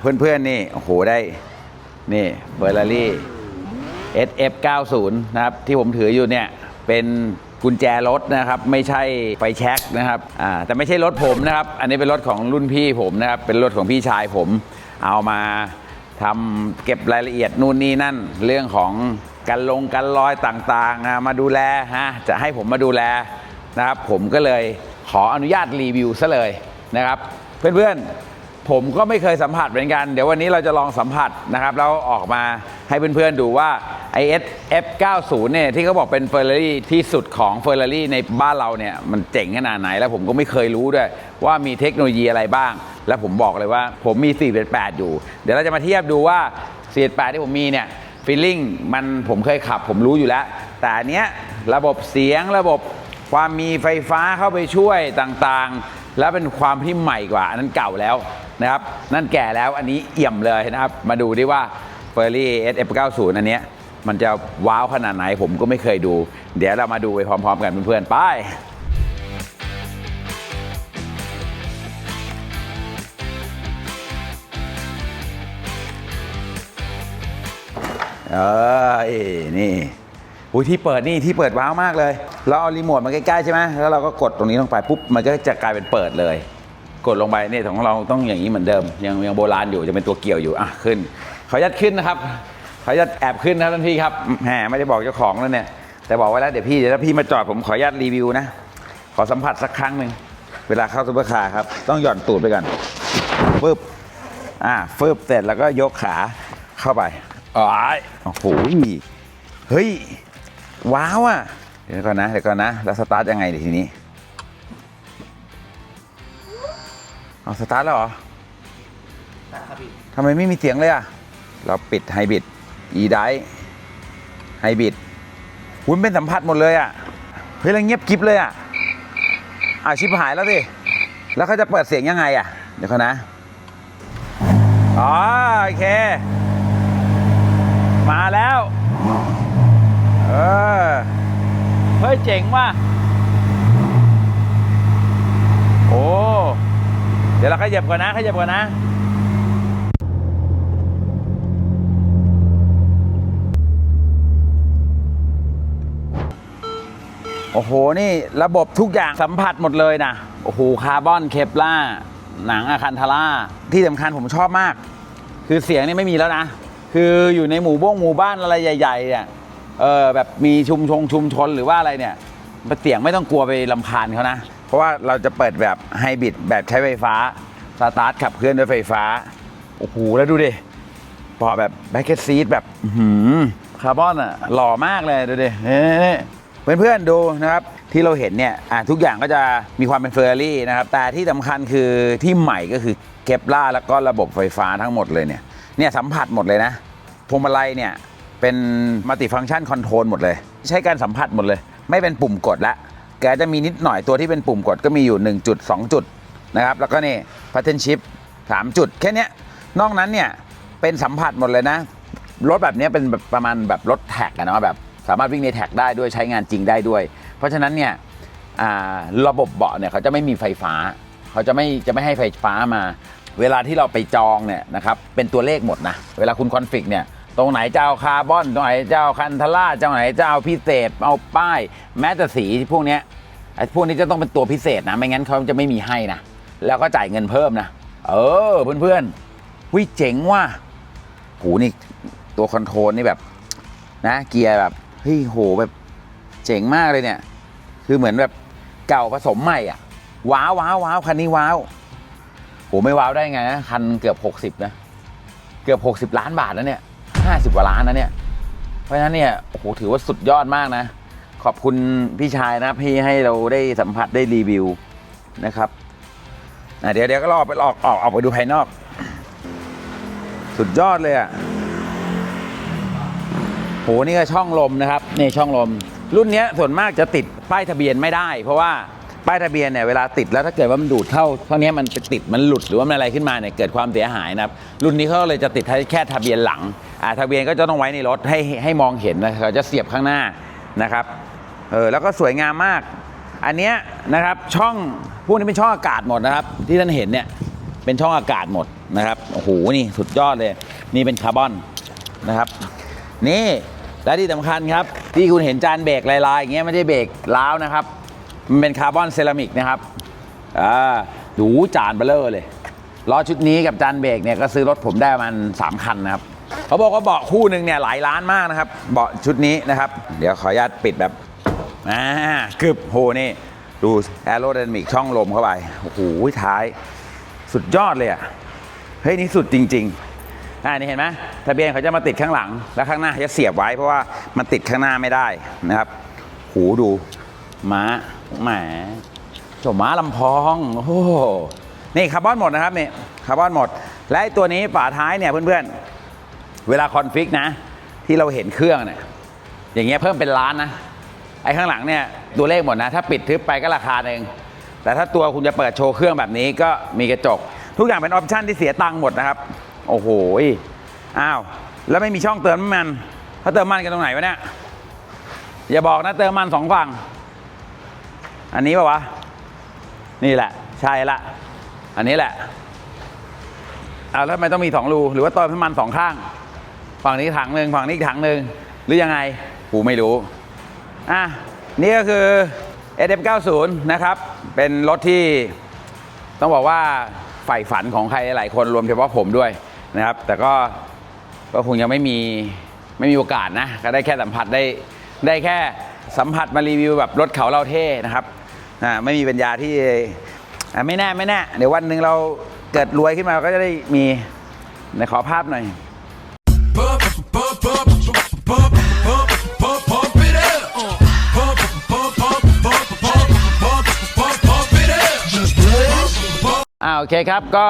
เพื่อนๆนี่โอ้โหได้นี่เฟอร์รารี่ SF 90 นะครับที่ผมถืออยู่เนี่ยเป็นกุญแจรถนะครับ ไม่ใช่ไฟแช็กนะครับอ่าแต่ไม่ใช่รถผมนะครับ อันนี้เป็นรถของรุ่นพี่ผมนะครับ เป็นรถของพี่ชายผม เอามาทำเก็บรายละเอียดนู่นนี่นั่น เรื่องของการลงกันรอยต่างๆอะมาดูแลฮะจะให้ผมมาดูแลนะครับ ผมก็เลยขออนุญาตรีวิวซะเลยนะครับ เพื่อนๆ ผมก็ไม่เคยสัมผัสเหมือนกัน เดี๋ยววันนี้เราจะลองสัมผัสนะครับแล้วออกมาให้เพื่อนๆดูว่า i s F90 เนี่ยที่เขาบอกเป็นเฟอร์รารี่ที่สุดของเฟอร์รารี่ในบ้านเราเนี่ยมันเจ๋งขนาดไหน แล้วผมก็ไม่เคยรู้ด้วย ว่ามีเทคโนโลยีอะไรบ้าง แล้วผมบอกเลยว่าผมมี 488อยู่ เดี๋ยวเราจะมาเทียบดูว่า488ที่ผมมีเนี่ยฟีลลิ่งมันผมเคยขับ ผมรู้อยู่แล้ว แต่อันเนี้ยระบบเสียงระบบความมีไฟฟ้าเข้าไปช่วยต่างๆ แล้วเป็นความที่ใหม่กว่าอันนั้นเก่าแล้ว นะครับ นั่นแก่แล้วอันนี้เอี่ยมเลยนะครับ มาดูดิว่า f e r r y SF90 อันเนี้ยมันจะว้าวขนาดไหนผมก็ไม่เคยดู เดี๋ยวเรามาดูไปพร้อมๆ กันเพื่อนๆ ไปเออนี่อุ้ยที่เปิดนี่ที่เปิดว้าวมากเลย เราเอารีโมทมาใกล้ๆใช่ไหมแล้วเราก็กดตรงนี้ลงไปปุ๊บมันก็จะกลายเป็นเปิดเลย กดลงไปเนี่ยของเราต้องอย่างนี้เหมือนเดิม ยังยังโบราณอยู่จะเป็นตัวเกี่ยวอยู่อะขึ้นขออนุญาตขึ้นนะครับขออนุญาตแอบขึ้นนะครับท่านพี่ครับแหมไม่ได้บอกเจ้าของแล้วเนี่ยแต่บอกไว้แล้วเดี๋ยวพี่เดี๋ยวถ้าพี่มาจอดผมขออนุญาตรีวิวนะขอสัมผัสสักครั้งหนึ่งเวลาเข้าซุปเปอร์คาร์ครับต้องหย่อนตูดไปก่อนปึ๊บอ่าฟืบเสร็จแล้วก็ยกขาเข้าไปอ๋อโอ้โหเฮ้ยว้าวอะเดี๋ยวก่อนนะเดี๋ยวก่อนนะแล้วสตาร์ทยังไงดิทีนี้ เอาสตาร์ทแล้วเหรอทำไมไม่มีเสียงเลยอะ เราปิดไฮบริด e d i ไฮบริดคุณเป็นสัมผัสหมดเลยอะ เฮ้ยแล้วเงียบกริบเลยอะอ่าชิบหายแล้วสิ แล้วเขาจะเปิดเสียงยังไงอะ เดี๋ยวก่อนนะ อ๋อโอเค มาแล้ว เออ เฮ้ยเจ๋งว่ะ โอ้ เดี๋ยวเราขยับก่อนนะขยับก่อนนะโอ้โห นี่ระบบทุกอย่างสัมผัสหมดเลยนะ โอ้โห คาร์บอนเคปล่า หนังอะคันทาร่า ที่สำคัญผมชอบมาก คือเสียงนี่ไม่มีแล้วนะ คืออยู่ในหมู่บ้งหมู่บ้านอะไรใหญ่ๆเนี่ย เออแบบมีชุมชงชุมชนหรือว่าอะไรเนี่ยเสียงไม่ต้องกลัวไปลำคาญเขานะ ราะว่าเราจะเปิดแบบไฮบริดแบบใช้ไฟฟ้าสตาร์ทขับเคลื่อนด้วยไฟฟ้า โอ้โห แล้วดูดิเบาะแบบแบ็กเก็ตซีทแบบหือคาร์บอนอะหล่อมากเลยดูดินี่เพื่อนๆดูนะครับที่เราเห็นเนี่ยทุกอย่างก็จะมีความเป็นเฟอร์รี่นะครับ แต่ที่สำคัญคือที่ใหม่ก็คือเก็บล่าแล้วก็ระบบไฟฟ้าทั้งหมดเลยเนี่ยเนี่ยสัมผัสหมดเลยนะพวงมาลัยเนี่ยเป็นมัลติฟัง c t ชันคอนโทรลหมดเลย ใช้การสัมผัสหมดเลย ไม่เป็นปุ่มกดละ แกจะมีนิดหน่อยตัวที่เป็นปุ่มกดก็มีอยู่ 1 จุด 2 จุดนะครับ แล้วก็นี่พัทเทนชิพ3จุด แค่นี้นอกนั้นเนี่ย เป็นสัมผัสหมดเลยนะ รถแบบนี้เป็นแบบประมาณแบบรถแท็กนะแบบสามารถวิ่งในแท็กได้ด้วยใช้งานจริงได้ด้วย เพราะฉะนั้นเนี่ยอ่าระบบเบาะเนี่ยเขาจะไม่มีไฟฟ้า เขาจะไม่จะไม่ให้ไฟฟ้ามา เวลาที่เราไปจองเนี่ยนะครับเป็นตัวเลขหมดนะ เวลาคุณคอนฟิกเนี่ย ตรงไหนจะเอาคาร์บอนตรงไหนจะเอาคันทล่าตรงไหนจะเอาพิเศษ เอาป้าย แม้แต่สีพวกเนี้ยไอ้พวกนี้จะต้องเป็นตัวพิเศษนะ ไม่งั้นเขาจะไม่มีให้นะ แล้วก็จ่ายเงินเพิ่มนะ เออเพื่อนๆวิเจ๋งว่ะหูนี่ตัวคอนโทรลนี่แบบนะเกียร์แบบเฮ้ยโหแบบเจ๋งมากเลยเนี่ย คือเหมือนแบบเก่าผสมใหม่อะ ว้าวว้าวว้าวคันนี้ว้าวโหไม่ว้าวได้ไงนะคันเกือบ 60นะเกือบ 60 ล้านบาทนะเนี่ย 50กว่าล้านนะเนี่ย เพราะฉะนั้นเนี่ยโอ้โหถือว่าสุดยอดมากนะ ขอบคุณพี่ชายนะพี่ให้เราได้สัมผัสได้รีวิวนะครับเดี๋ยวเดี๋ยวก็รอไปออกออกออกไปดูภายนอก สุดยอดเลยอะโหนี่ก็ช่องลมนะครับนี่ช่องลม รุ่นเนี้ยส่วนมากจะติดป้ายทะเบียนไม่ได้ เพราะว่าป้ายทะเบียนเนี่ยเวลาติดแล้วถ้าเกิดว่ามันดูดเข้าเท่านี้มันไปติดมันหลุดหรือว่ามันอะไรขึ้นมาเนี่ยเกิดความเสียหายนะครับรุ่นนี้เขาเลยจะติดแค่ทะเบียนหลัง ทะเบียนก็จะต้องไว้ในรถให้ให้มองเห็นนะเขาจะเสียบข้างหน้านะครับเออแล้วก็สวยงามมาก อันเนี้ยนะครับช่องพวกนี้เป็นช่องอากาศหมดนะครับ ที่ท่านเห็นเนี่ยเป็นช่องอากาศหมดนะครับโอ้โหนี่สุดยอดเลย นี่เป็นคาร์บอนนะครับ นี่และที่สำคัญครับ ที่คุณเห็นจานเบรกลายๆอย่างเงี้ยไม่ใช่เบรกล้าวนะครับ มันเป็นคาร์บอนเซรามิกนะครับอ่าดูจานเบลเลอร์เลยล้อชุดนี้กับจานเบรกเนี่ยก็ซื้อรถผมได้ประมาณสามคันนะครับ เขาบอกว่าเบาะคู่หนึ่งเนี่ยหลายล้านมากนะครับ เบาะชุดนี้นะครับ เดี๋ยวขออนุญาตปิดแบบอ่ากึบโหนี่ ดูแอโร d y นามิกช่องลมเข้าไป โอ้โหท้าย สุดยอดเลยอะ เฮ้ย นี่สุดจริง ๆ อ่านี่เห็นไหมทะเบียนเขาจะมาติดข้างหลัง แล้วข้างหน้าจะเสียบไว้เพราะว่ามันติดข้างหน้าไม่ได้นะครับ หูดู ม้าแหมเจ้าม้าลำพอง โอ้โหนี่คาร์บอนหมดนะครับนี่คาร์บอนหมด และไอตัวนี้ฝาท้ายเนี่ยเพื่อนๆ เวลาคอนฟิกนะ ที่เราเห็นเครื่องเนี่ยอย่างเงี้ยเพิ่มเป็นล้านนะ ไอ้ข้างหลังเนี่ยตัวเลขหมดนะ ถ้าปิดทึบไปก็ราคาหนึ่งแต่ถ้าตัวคุณจะเปิดโชว์เครื่องแบบนี้ก็มีกระจก ทุกอย่างเป็นออปชันที่เสียตังค์หมดนะครับ โอ้โหอ้าว แล้วไม่มีช่องเติมน้ำมันเขาเติมมันกันตรงไหนวะเนี่ยอย่าบอกนะเติมมันสองฝั่ง อันนี้ป่าวะ นี่แหละ ใช่ละ อันนี้แหละอ้าวแล้วทำไมต้องมีสองรูหรือว่าเติมน้ำมันสองข้าง ฝั่งนี้ถังหนึ่งฝั่งนี้อีกถังหนึ่งหรือยังไงกูไม่รู้อะนี่ก็คือ SF90 นะครับ เป็นรถที่ต้องบอกว่าใฝ่ฝันของใครหลายคนรวมเฉพาะผมด้วยนะครับ แต่ก็ก็คงยังไม่มีไม่มีโอกาสนะ ก็ได้แค่สัมผัสได้ได้แค่สัมผัสมารีวิวแบบรถเขาเราเท่นะครับอ่าไม่มีปัญญาที่อะไม่แน่ไม่แน่เดี๋ยววันหนึ่งเราเกิดรวยขึ้นมาก็จะได้มีขอภาพหน่อย เคครับก็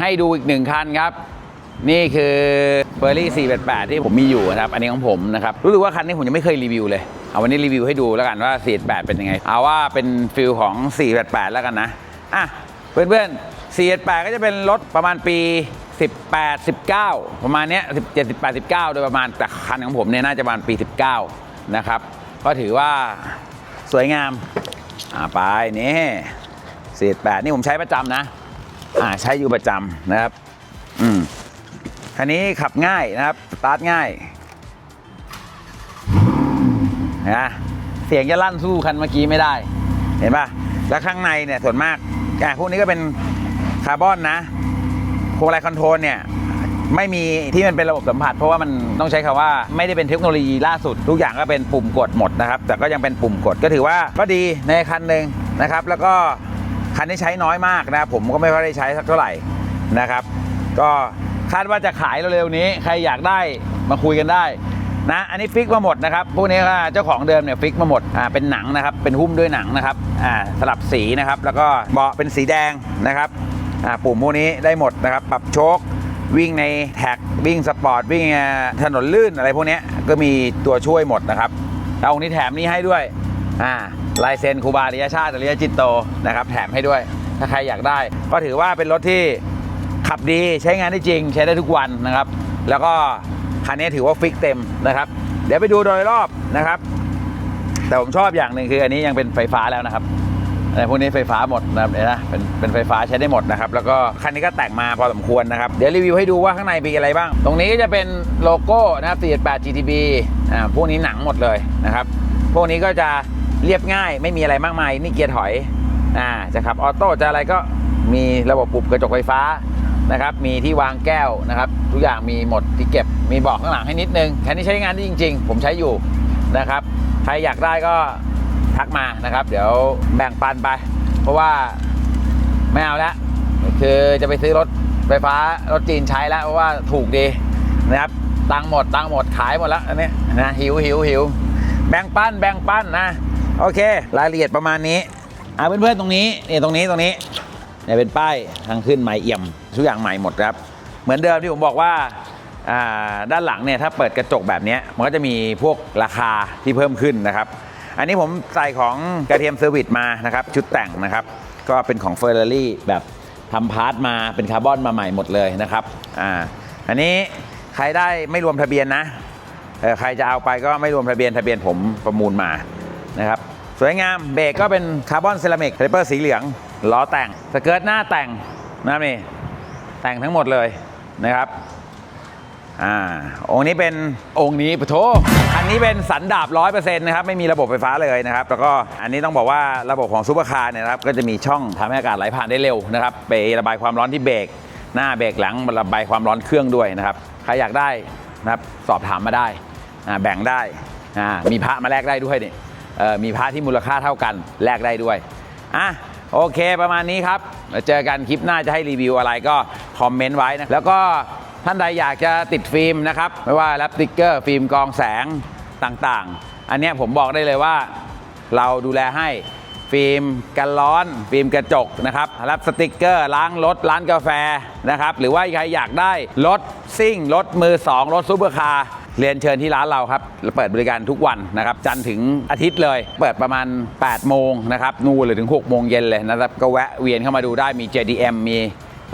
ให้ดูอีกหนึ่งคันครับ นี่คือเบอร์รี่488 ที่ผมมีอยู่นะครับ อันนี้ของผมนะครับ รู้สึกว่าคันนี้ผมยังไม่เคยรีวิวเลย เอาวันนี้รีวิวให้ดูแล้วกันว่า 488 เป็นยังไง เอาว่าเป็นฟิลของ 488 แล้วกันนะ อะ เพื่อนๆ 488 ก็จะเป็นรถประมาณปี 18 19 ประมาณเนี้ย17 18 19 โดยประมาณแต่คันของผมเนี่ยน่าจะประมาณปี 19 นะครับ ก็ถือว่าสวยงาม อ่าไปนี่48 นี่ผมใช้ประจำนะ อ่าใช้อยู่ประจำนะครับ อืมคันนี้ขับง่ายนะครับสตาร์ทง่ายนะเสียงจะลั่นสู้คันเมื่อกี้ไม่ได้ เห็นป่ะ แล้วข้างในเนี่ยส่วนมากอะพวกนี้ก็เป็นคาร์บอนนะพวงมาลัยคอนโทรลเนี่ยไม่มีที่มันเป็นระบบสัมผัส เพราะว่ามันต้องใช้คำว่าไม่ได้เป็นเทคโนโลยีล่าสุด ทุกอย่างก็เป็นปุ่มกดหมดนะครับ แต่ก็ยังเป็นปุ่มกดก็ถือว่าก็ดีในคันหนึ่งนะครับ แล้วก็ คันนี้ใช้น้อยมากนะครับผมก็ไม่ค่อยได้ใช้สักเท่าไหร่นะครับ ก็คาดว่าจะขายเร็วๆนี้ ใครอยากได้มาคุยกันได้นะอันนี้ฟิกมาหมดนะครับพวกนี้ก็เจ้าของเดิมเนี่ยฟิกมาหมดอ่าเป็นหนังนะครับเป็นหุ้มด้วยหนังนะครับอ่าสลับสีนะครับ แล้วก็เบาะเป็นสีแดงนะครับอ่าปุ่มพวกนี้ได้หมดนะครับ ปรับโชควิ่งในแท็กวิ่งสปอร์ตวิ่งถนนลื่นอะไรพวกนี้ก็มีตัวช่วยหมดนะครับแล้วองนี้แถมนี่ให้ด้วย อ่าลายเซ็นครูบาริยชาติอริยจิตโตนะครับแถมให้ด้วย ถ้าใครอยากได้ ก็ถือว่าเป็นรถที่ขับดีใช้งานได้จริง ใช้ได้ทุกวันนะครับ แล้วก็คันนี้ถือว่าฟิกเต็มนะครับ เดี๋ยวไปดูโดยรอบนะครับ แต่ผมชอบอย่างหนึ่งคืออันนี้ยังเป็นไฟฟ้าแล้วนะครับแต่พวกนี้ไฟฟ้าหมดนะครับเดี๋ยนะเป็นเป็นไฟฟ้าใช้ได้หมดนะครับ แล้วก็คันนี้ก็แต่งมาพอสมควรนะครับ เดี๋ยวรีวิวให้ดูว่าข้างในมีอะไรบ้าง ตรงนี้ก็จะเป็นโลโก้นะครับ48 GTB อ่าพวกนี้หนังหมดเลยนะครับ พวกนี้ก็จะ เรียบง่ายไม่มีอะไรมากมาย นี่เกียร์ถอยอ่าจะขับออโต้จะอะไรก็มีระบบปรับกระจกไฟฟ้านะครับ มีที่วางแก้วนะครับ ทุกอย่างมีหมดที่เก็บมีเบอกข้างหลังให้นิดนึงแค่นี้ใช้งานได้จริง ๆ ผมใช้อยู่นะครับ ใครอยากได้ก็ทักมานะครับ เดี๋ยวแบ่งปันไป เพราะว่าไม่เอาล้วคือจะไปซื้อรถไฟฟ้ารถจีนใช้แล้วเพราะว่าถูกดีนะครับตังหมดตังหมดขายหมดแล้วอันนี้นะหิวหิวหิวแบ่งปันแบ่งปันนะ โอเค รายละเอียดประมาณนี้อ่าเพื่อนๆตรงนี้นี่ตรงนี้ตรงนี้เนี่ยเป็นป้ายทางขึ้นใหม่เอี่ยม ทุกอย่างใหม่หมดครับ เหมือนเดิมที่ผมบอกว่าอ่าด้านหลังเนี่ยถ้าเปิดกระจกแบบนี้มันก็จะมีพวกราคาที่เพิ่มขึ้นนะครับ อันนี้ผมใส่ของกระเทียมเซอร์วิสมานะครับ ชุดแต่งนะครับ ก็เป็นของเฟอร์รารี่แบบทำพาร์ทมาเป็นคาร์บอนมาใหม่หมดเลยนะครับอ่าอันนี้ใครได้ไม่รวมทะเบียนนะใครจะเอาไปก็ไม่รวมทะเบียนทะเบียนผมประมูลมา นะครับสวยงามเบรกก็เป็นคาร์บอนเซรามิกเทปเปอร์สีเหลืองล้อแต่งสเกิร์ตหน้าแต่งนะนี่แต่งทั้งหมดเลยนะครับอ่าองค์นี้เป็นองค์นี้ปะโถอันนี้เป็นสันดาบร้อยเปอร์เซ็นต์นะครับไม่มีระบบไฟฟ้าเลยนะครับ แล้วก็อันนี้ต้องบอกว่าระบบของซูเปอร์คาร์เนี่ยนะครับก็จะมีช่องทำให้อากาศไหลผ่านได้เร็วนะครับไประบายความร้อนที่เบรกหน้าเบรกหลังระบายความร้อนเครื่องด้วยนะครับใครอยากได้นะครับสอบถามมาได้แบ่งได้มีพระมาแลกได้ด้วยนี่ มีพระที่มูลค่าเท่ากันแลกได้ด้วยอะโอเคประมาณนี้ครับเจอกันคลิปหน้าจะให้รีวิวอะไรก็คอมเมนต์ไว้นะแล้วก็ท่านใดอยากจะติดฟิล์มนะครับ ไม่ว่าแรปสติกเกอร์ฟิล์มกองแสงต่างๆ อันนี้ผมบอกได้เลยว่าเราดูแลให้ฟิล์มกันร้อน ฟิล์มกระจกนะครับรับสติกเกอร์ล้างรถร้านกาแฟนะครับ หรือว่าใครอยากได้รถซิ่งรถมือ 2 รถซูเปอร์คาร์ เรียนเชิญที่ร้านเราครับเราเปิดบริการทุกวันนะครับจันทร์ถึงอาทิตย์เลย เปิดประมาณ 8 โมงนะครับนู่นเลยถึง 6 โมงเย็นเลยนะครับก็แวะเวียนเข้ามาดูได้มี JDM มี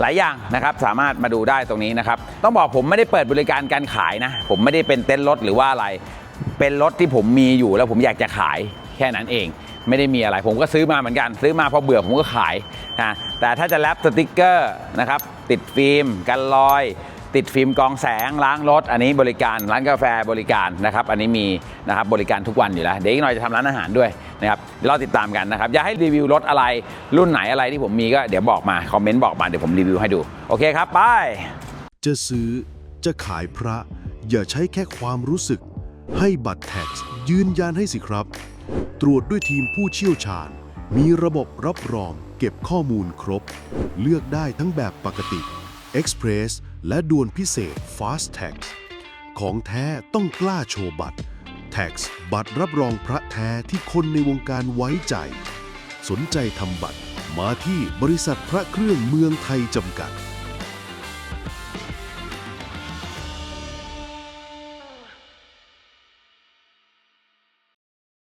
หลายอย่างนะครับสามารถมาดูได้ตรงนี้นะครับต้องบอกผมไม่ได้เปิดบริการการขายนะ ผมไม่ได้เป็นเต็นท์รถหรือว่าอะไร เป็นรถที่ผมมีอยู่แล้วผมอยากจะขายแค่นั้นเอง ไม่ได้มีอะไร ผมก็ซื้อมาเหมือนกัน ซื้อมาพอเบื่อผมก็ขายนะแต่ถ้าจะแรปสติกเกอร์นะครับติดฟิล์มกันรอย ติดฟิล์มกองแสงล้างรถ อันนี้บริการร้านกาแฟบริการนะครับ อันนี้มีนะครับบริการทุกวันอยู่แล้ว เดี๋ยวอีกหน่อยจะทำร้านอาหารด้วยนะครับเดี๋ยวเราติดตามกันนะครับ อยากให้รีวิวรถอะไรรุ่นไหนอะไรที่ผมมีก็เดี๋ยวบอกมา คอมเมนต์บอกมาเดี๋ยวผมรีวิวให้ดู โอเคครับไป จะซื้อจะขายพระ อย่าใช้แค่ความรู้สึก ให้บัตรแท็กยืนยันให้สิครับ ตรวจด้วยทีมผู้เชี่ยวชาญ มีระบบรับรอง เก็บข้อมูลครบ เลือกได้ทั้งแบบปกติ Express และด่วนพิเศษ Fast Tax ของแท้ต้องกล้าโชว์บัตร Tax บัตรรับรองพระแท้ที่คนในวงการไว้ใจ สนใจทำบัตรมาที่บริษัทพระเครื่องเมืองไทยจำกัด